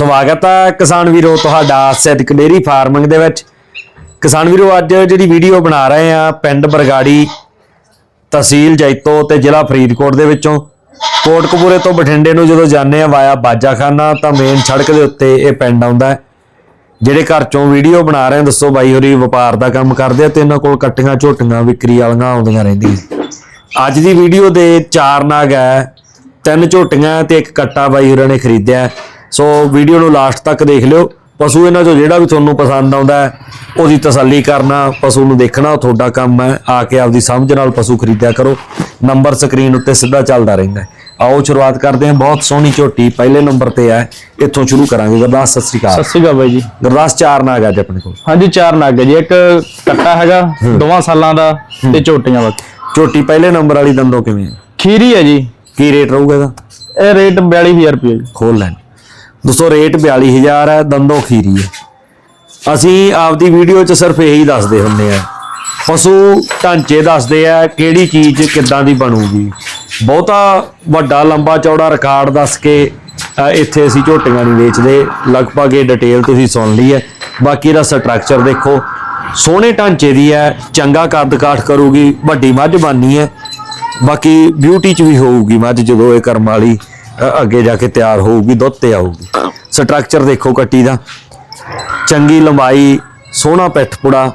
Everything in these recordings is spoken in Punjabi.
ਸਵਾਗਤ ਹੈ ਕਿਸਾਨ ਵੀਰੋ ਤੁਹਾਡਾ ਸੈਦਿਕ ਡੇਰੀ ਫਾਰਮਿੰਗ ਦੇ ਵਿੱਚ। ਕਿਸਾਨ ਵੀਰੋ, ਅੱਜ ਜਿਹੜੀ ਵੀਡੀਓ ਬਣਾ ਰਹੇ ਆ ਪਿੰਡ ਬਰਗਾੜੀ ਤਹਿਸੀਲ ਜੈਤੋ ਤੇ ਜ਼ਿਲ੍ਹਾ ਫਰੀਦਕੋਟ ਦੇ ਵਿੱਚੋਂ। ਕੋਟਕਪੂਰੇ ਤੋਂ ਬਠਿੰਡੇ ਨੂੰ ਜਦੋਂ ਜਾਂਦੇ ਆ ਵਾਇਆ ਬਾਜਾਖਾਨਾ, ਤਾਂ ਮੇਨ ਸੜਕ ਦੇ ਉੱਤੇ ਇਹ ਪਿੰਡ ਆਉਂਦਾ ਜਿਹੜੇ ਘਰ ਚੋਂ ਵੀਡੀਓ ਬਣਾ ਰਹੇ ਦੱਸੋ ਬਾਈ ਹੋਰੀ, ਵਪਾਰ ਦਾ ਕੰਮ ਕਰਦੇ ਆ ਤੇ ਇਹਨਾਂ ਕੋਲ ਕੱਟੀਆਂ ਝੋਟੀਆਂ, ਵਿਕਰੀ ਵਾਲੀਆਂ ਆਉਂਦੀਆਂ ਰਹਿੰਦੀਆਂ। ਅੱਜ ਦੀ ਵੀਡੀਓ ਦੇ ਚਾਰ ਨਾਗ ਹੈ। ਤਿੰਨ ਝੋਟੀਆਂ ਤੇ ਇੱਕ ਕੱਟਾ ਬਾਈ ਹੋਰਾਂ ਨੇ ਖਰੀਦਿਆ। ਸੋ ਵੀਡੀਓ ਨੂੰ ਲਾਸਟ ਤੱਕ ਦੇਖ ਲਿਓ। ਪਸ਼ੂ ਇਹਨਾਂ ਚੋਂ ਜਿਹੜਾ ਵੀ ਤੁਹਾਨੂੰ ਪਸੰਦ ਆਉਂਦਾ ਹੈ, ਉਹਦੀ ਤਸੱਲੀ ਕਰਨਾ ਪਸ਼ੂ ਨੂੰ ਦੇਖਣਾ ਉਹ ਤੁਹਾਡਾ ਕੰਮ ਹੈ। ਆ ਕੇ ਆਪਦੀ ਸਮਝ ਨਾਲ ਪਸ਼ੂ ਖਰੀਦਿਆ ਕਰੋ। ਨੰਬਰ ਸਕਰੀਨ ਉੱਤੇ ਸਿੱਧਾ ਚੱਲਦਾ ਰਹਿੰਦਾ ਹੈ। ਆਓ ਸ਼ੁਰੂਆਤ ਕਰਦੇ ਹਾਂ। ਬਹੁਤ ਸੋਹਣੀ ਝੋਟੀ ਪਹਿਲੇ ਨੰਬਰ ਤੇ ਹੈ। ਇੱਥੋਂ ਸ਼ੁਰੂ ਕਰਾਂਗੇ। ਗੁਰਦਾਸ ਸਤਿ ਸ੍ਰੀ ਅਕਾਲ। ਸਤਿ ਸ਼੍ਰੀ ਅਕਾਲ ਬਾਈ ਜੀ। ਗੁਰਦਾਸ ਚਾਰ ਨਾਗ ਅੱਜ ਆਪਣੇ ਕੋਲ। ਹਾਂਜੀ ਚਾਰ ਨਗ ਹੈ ਜੀ। ਇੱਕ ਕੱਟਾ ਹੈਗਾ ਦੋਵਾਂ ਸਾਲਾਂ ਦਾ ਤੇ ਝੋਟੀਆਂ ਵਾ ਝੋਟੀ ਪਹਿਲੇ ਨੰਬਰ ਵਾਲੀ ਦੰਦੋ ਕਿਵੇਂ ਹੈ? ਖੀਰੀ ਹੈ ਜੀ। ਕੀ ਰੇਟ ਰਹੂਗਾ ਇਹਦਾ? ਇਹ ਰੇਟ 42000 ਰੁਪਏ ਜੀ। ਖੋਲ ਲੈਣ। ਦੋਸਤੋ ਰੇਟ 42000 ਹੈ, ਦੰਦੋ ਖੀਰੀ ਹੈ। ਅਸੀਂ ਆਪਦੀ ਵੀਡੀਓ 'ਚ ਸਿਰਫ ਇਹੀ ਦੱਸਦੇ ਹੁੰਦੇ ਆ ਪਸ਼ੂ ਢਾਂਚੇ ਦੱਸਦੇ ਆ, ਕਿਹੜੀ ਚੀਜ਼ ਕਿੱਦਾਂ ਦੀ ਬਣੂਗੀ। ਬਹੁਤਾ ਵੱਡਾ ਲੰਬਾ ਚੌੜਾ ਰਿਕਾਰਡ ਦੱਸ ਕੇ ਇੱਥੇ ਅਸੀਂ ਝੋਟੀਆਂ ਨਹੀਂ ਵੇਚਦੇ। ਲਗਭਗ ਇਹ ਡਿਟੇਲ ਤੁਸੀਂ ਸੁਣ ਲਈ ਹੈ। ਬਾਕੀ ਇਹਦਾ ਸਟਰਕਚਰ ਦੇਖੋ। ਸੋਹਣੇ ਢਾਂਚੇ ਦੀ ਹੈ, ਚੰਗਾ ਕੱਦ ਕਾਠ ਕਰੂਗੀ, ਵੱਡੀ ਮੱਝ ਬਾਨੀ ਹੈ। ਬਾਕੀ ਬਿਊਟੀ ਚ ਵੀ ਹੋਊਗੀ ਮੱਝ ਜਦੋਂ ਇਹ ਕਰਮ ਵਾਲੀ ਅੱਗੇ ਜਾ ਕੇ ਤਿਆਰ ਹੋਊਗੀ ਦੁੱਧ ਤੇ ਆਊਗੀ। ਸਟਰਕਚਰ ਦੇਖੋ ਕੱਟੀ ਦਾ। ਚੰਗੀ ਲੰਬਾਈ ਸੋਹਣਾ ਪਿੱਠ ਪੁੜਾ।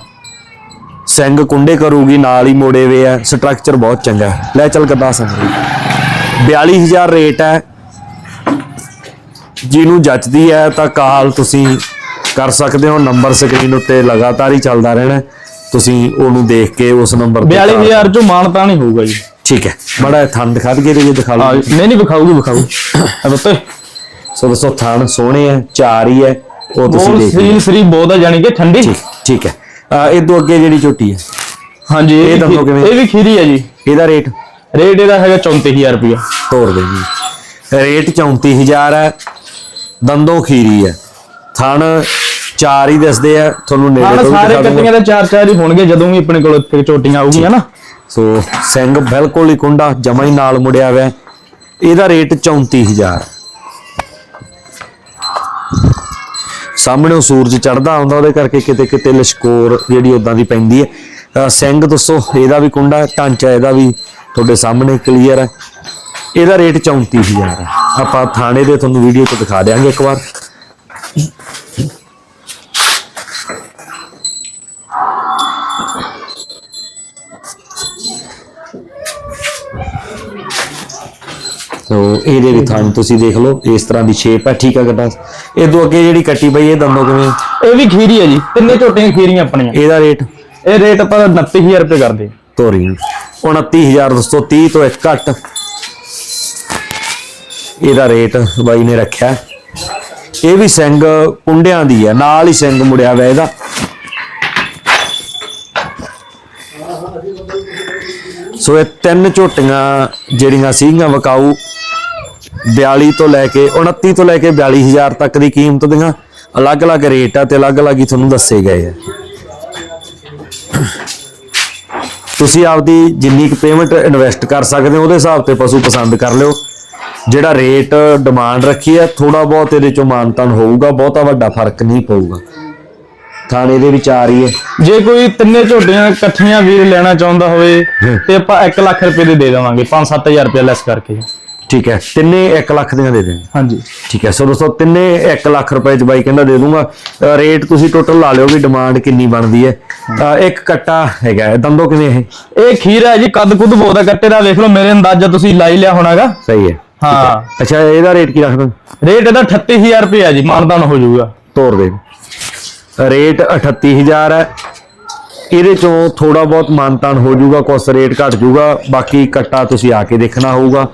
ਸਿੰਘ ਕੁੰਡੇ ਕਰੂਗੀ ਨਾਲ ਹੀ ਮੋੜੇ ਵੇ ਆ। ਸਟਰਕਚਰ ਬਹੁਤ ਚੰਗਾ। ਲੈ ਚੱਲ ਗੱਦਾ ਸੰਗਰੀ 42000 ਰੇਟ ਹੈ। ਜਿਹਨੂੰ ਜੱਚਦੀ ਹੈ ਤਾਂ ਕਾਲ ਤੁਸੀਂ ਕਰ ਸਕਦੇ ਹੋ। ਨੰਬਰ ਸਕਰੀਨ ਉੱਤੇ ਲਗਾਤਾਰ ਹੀ ਚੱਲਦਾ ਰਹਿਣਾ। ਤੁਸੀਂ ਉਹਨੂੰ ਦੇਖ ਕੇ ਉਸ ਨੰਬਰ ਤੇ call 42000 ਚੋਂ ਮਾਨਤਾ ਨਹੀਂ ਹੋਊਗਾ ਜੀ। ਠੀਕ ਹੈ। ਬੜਾ ਥਣ ਦਿਖਾ ਦਈਏ ਤੇ ਜੇ ਦਿਖਾ ਹਾਂ ਲਓ ਨਹੀਂ ਨਹੀਂ ਵਿਖਾਊਗੀ ਵਿਖਾਊ ਬੱਤੇ ਸੋ ਦੱਸੋ ਥਣ ਸੋਹਣੇ ਹੈ ਚਾਰ ਹੀ ਹੈ ਉਹ ਤੁਸੀਂ ਬੋਲ ਦੇਖ ਲਓ ਸੀਲ ਸਰੀ ਬਹੁਤ ਹੈ ਜਾਨੀ ਕਿ ਠੰਡੀ। ਠੀਕ ਠੀਕ ਹੈ। ਅਹ ਇਹ ਤੋਂ ਅੱਗੇ ਜਿਹੜੀ ਝੋਟੀ ਹੈ। ਹਾਂਜੀ ਇਹ ਦੱਸੋ ਵੀ ਕਿਵੇਂ? ਇਹ ਵੀ ਖੀਰੀ ਹੈ ਜੀ। ਇਹਦਾ ਰੇਟ? ਰੇਟ ਇਹਦਾ ਹੈਗਾ 34000 ਰੁਪਏ ਤੋੜ ਦੇ ਜੀ। ਰੇਟ 34000 ਹੈ ਦੰਦੋਂ ਖੀਰੀ ਹੈ। ਥਣ ਚਾਰ ਹੀ ਦੱਸਦੇ ਆ ਤੁਹਾਨੂੰ ਨੇੜੇ ਹਾਂ ਤੋਂ ਵੀ ਸਾਰੇ ਦਿਖਾ ਦੂੰਗਾ। ਕੱਟੀਆਂ ਦੇ ਚਾਰ ਚਾਰ ਹੀ ਹੋਣਗੇ ਜਦੋਂ ਵੀ ਆਪਣੇ ਕੋਲ ਇੱਥੇ ਝੋਟੀਆਂ ਆਊਗੀਆਂ ਨਾ। ਸੋ ਸਿੰਘ ਬਿਲਕੁਲ ਹੀ ਕੁੰਡਾ ਜਮਾ ਹੀ ਨਾਲ ਮੁੜਿਆ ਹੋਇਆ ਇਹਦਾ ਰੇਟ 34000 ਸਾਹਮਣੇ ਸੂਰਜ ਚੜਦਾ ਆਉਂਦਾ ਉਹਦੇ ਕਰਕੇ ਕਿਤੇ ਕਿਤੇ ਲਸ਼ਕੋਰ ਜਿਹੜੀ ਉਦਾਂ ਦੀ ਪੈਂਦੀ ਹੈ। ਅਹ ਸਿੰਘ ਦੱਸੋ ਇਹਦਾ ਵੀ ਕੁੰਡਾ ਹੈ, ਢਾਂਚਾ ਇਹਦਾ ਵੀ ਤੁਹਾਡੇ ਸਾਹਮਣੇ ਕਲੀਅਰ ਹੈ। ਇਹਦਾ ਰੇਟ 34000 ਹੈ। ਆਪਾਂ ਥਾਣੇ ਦੇ ਤੁਹਾਨੂੰ ਵੀਡੀਓ 'ਚ ਦਿਖਾ ਦਿਆਂਗੇ ਇੱਕ ਵਾਰ। ਸੋ ਇਹਦੇ ਵੀ ਥਾਂ ਤੁਸੀਂ ਦੇਖ ਲਓ ਇਸ ਤਰ੍ਹਾਂ ਦੀ ਸ਼ੇਪ ਹੈ ਠੀਕ ਹੈ ਗੱਡਾ ਇਹ ਤੋਂ ਅੱਗੇ ਜਿਹੜੀ ਕੱਟੀ ਪਈ ਇਹ ਦੰਦੋਂ ਕਿਵੇਂ? ਇਹ ਵੀ ਖੀਰੀ ਹੈ ਜੀ ਤਿੰਨੇ ਝੋਟੀਆਂ ਖੀਰੀਆਂ ਆਪਣੀਆਂ। ਇਹਦਾ ਰੇਟ ਇਹ ਰੇਟ ਆਪਾਂ 29000 ਰੁਪਏ ਕਰਦੇ। ਤੋਰੀ। 29000 ਦੋਸਤੋ 30 ਤੋਂ ਇੱਕ ਘੱਟ ਇਹਦਾ ਰੇਟ ਬਾਈ ਨੇ ਰੱਖਿਆ। ਇਹ ਵੀ ਸਿੰਘ ਕੁੰਡਿਆਂ ਦੀ ਹੈ ਨਾਲ ਹੀ ਸਿੰਘ ਮੁੜਿਆ ਹੋਇਆ ਇਹਦਾ। ਸੋ ਇਹ ਤਿੰਨ ਝੋਟੀਆਂ ਜਿਹੜੀਆਂ ਸੀਗੀਆਂ ਵਕਾਊ। 42 ਤੋਂ ਲੈ ਕੇ 29 ਤੋਂ ਲੈ ਕੇ 42000 ਤੱਕ ਦੀ ਕੀਮਤ ਦੀਆਂ ਅਲੱਗ-ਅਲੱਗ ਰੇਟ ਆ ਤੇ ਅਲੱਗ-ਅਲੱਗ ਹੀ ਤੁਹਾਨੂੰ ਦੱਸੇ ਗਏ ਆ। ਤੁਸੀਂ ਆਪਦੀ ਜਿੰਨੀ ਕੁ ਪੇਮੈਂਟ ਇਨਵੈਸਟ ਕਰ ਸਕਦੇ ਹੋ ਉਹਦੇ ਹਿਸਾਬ ਤੇ ਪਸ਼ੂ ਪਸੰਦ ਕਰ ਲਿਓ। ਜਿਹੜਾ ਰੇਟ ਡਿਮਾਂਡ ਰੱਖੀ ਹੈ ਥੋੜਾ ਬਹੁਤ ਇਹਦੇ ਚੋਂ ਮਾਨਤਾਨ ਹੋਊਗਾ ਬਹੁਤਾ ਵੱਡਾ ਫ਼ਰਕ ਨਹੀਂ ਪਊਗਾ। ਥਾਣੇ ਦੇ ਵਿੱਚ ਆ ਰਹੀ ਹੈ। ਜੇ ਕੋਈ ਤਿੰਨੇ ਝੋਟੀਆਂ ਇਕੱਠੀਆਂ ਵੀਰ ਲੈਣਾ ਚਾਹੁੰਦਾ ਹੋਵੇ ਤੇ ਆਪਾਂ 1 ਲੱਖ ਰੁਪਏ ਦੇ ਦੇ ਦੇਵਾਂਗੇ 5-7000 ਰੁਪਏ ਲੈਸ ਕਰਕੇ। ਠੀਕ ਹੈ ਤਿੰਨੇ 1 ਲੱਖ ਦੀਆਂ ਦੇ ਦੇਣ ਹਾਂਜੀ। ਠੀਕ ਹੈ ਸੋ ਦੋਸਤੋ ਤਿੰਨੇ 1 ਲੱਖ ਰੁਪਏ ਚ ਬਾਈ ਕਹਿੰਦਾ ਦੇ ਦੂੰਗਾ। ਰੇਟ ਤੁਸੀਂ ਟੋਟਲ ਲਾ ਲਿਓ ਵੀ ਡਿਮਾਂਡ ਕਿੰਨੀ ਬਣਦੀ ਹੈ। ਇੱਕ ਕੱਟਾ ਹੈਗਾ ਦੰਦੋ ਕਿਵੇਂ ਇਹ? ਇਹ ਖੀਰ ਹੈ ਜੀ ਕੱਦ ਕੁੱਦ ਹੈ ਕੱਟੇ ਦਾ ਵੇਖ ਲਓ ਮੇਰੇ ਅੰਦਾਜ਼ਾ ਤੁਸੀਂ ਲਾਈ ਲਿਆ ਹੋਣਾਗਾ ਸਹੀ ਹੈ ਹਾਂ। ਅੱਛਾ ਇਹਦਾ ਰੇਟ ਕੀ ਰੱਖਦਾ ਰੇਟ ਇਹਦਾ 38000 ਰੁਪਏ ਹੈ ਜੀ ਮਾਨਦਾਨ ਹੋ ਜਾਊਗਾ। ਤੋਰ ਦੇ। ਰੇਟ 38000 ਹੈ। ਇਹਦੇ ਚੋਂ ਥੋੜਾ ਬਹੁਤ ਮਾਨਤਾਨ ਹੋ ਜਾਊਗਾ ਕੁਛ ਰੇਟ ਘਟ ਜਾਊਗਾ। ਬਾਕੀ ਕੱਟਾ ਤੁਸੀਂ ਆ ਕੇ ਦੇਖਣਾ ਹੋਊਗਾ।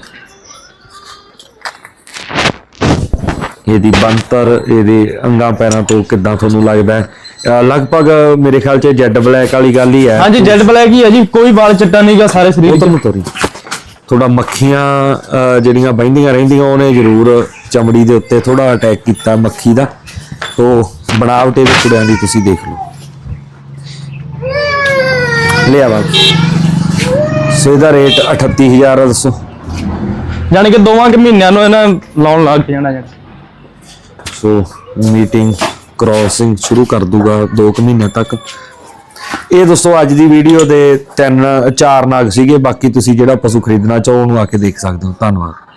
ਇਹਦੀ ਬੰਤਰ ਇਹਦੇ ਅੰਗਾਂ ਪੈਰਾਂ ਤੋਂ ਕਿੱਦਾਂ ਤੁਹਾਨੂੰ ਲੱਗਦਾ ਹੈ? ਲਗਭਗ ਮੇਰੇ ਖਿਆਲ ਚ ਜੈਡ ਬਲੈਕ ਵਾਲੀ ਗੱਲ ਹੀ ਹੈ। ਹਾਂਜੀ ਜੈਡ ਬਲੈਕ ਹੀ ਹੈ ਜੀ ਕੋਈ ਵਾਲ ਚਿੱਟਾ ਨਹੀਂਗਾ ਸਾਰੇ ਸਰੀਰ 'ਚ। ਤੋਰੀ। ਥੋੜਾ ਮੱਖੀਆਂ ਜਿਹੜੀਆਂ ਬਹਿੰਦੀਆਂ ਰਹਿੰਦੀਆਂ ਉਹਨੇ ਜ਼ਰੂਰ ਚਮੜੀ ਦੇ ਉੱਤੇ ਥੋੜਾ ਅਟੈਕ ਕੀਤਾ ਮੱਖੀ ਦਾ। ਸੋ ਬਣਾਵਟ ਇਹਦੇ ਕੁੜਿਆਂ ਦੀ ਤੁਸੀਂ ਦੇਖ ਲਓ। ਲਿਆ ਬਾਤ ਸੋ ਇਹਦਾ ਰੇਟ 38000 ਆ ਦੱਸੋ। ਯਾਨੀ ਕਿ ਦੋਵਾਂ ਕਿ ਮਹੀਨਿਆਂ ਨੂੰ ਇਹਨਾਂ ਲਾਉਣ ਲੱਗ ਜਾਣਾ ਜੀ। ਸੋ ਮੀਟਿੰਗ ਕ੍ਰੋਸਿੰਗ ਸ਼ੁਰੂ ਕਰ ਦੂਗਾ 2 ਮਹੀਨੇ ਤੱਕ। ਇਹ ਦੋਸਤੋ ਅੱਜ ਦੀ ਵੀਡੀਓ ਦੇ ਤਿੰਨ ਚਾਰ ਨਾਗ ਸੀਗੇ, ਬਾਕੀ ਤੁਸੀਂ ਜਿਹੜਾ ਪਸ਼ੂ ਖਰੀਦਣਾ ਚਾਹੋ ਉਹਨੂੰ ਆ ਕੇ ਦੇਖ ਸਕਦੇ ਹੋ। ਧੰਨਵਾਦ।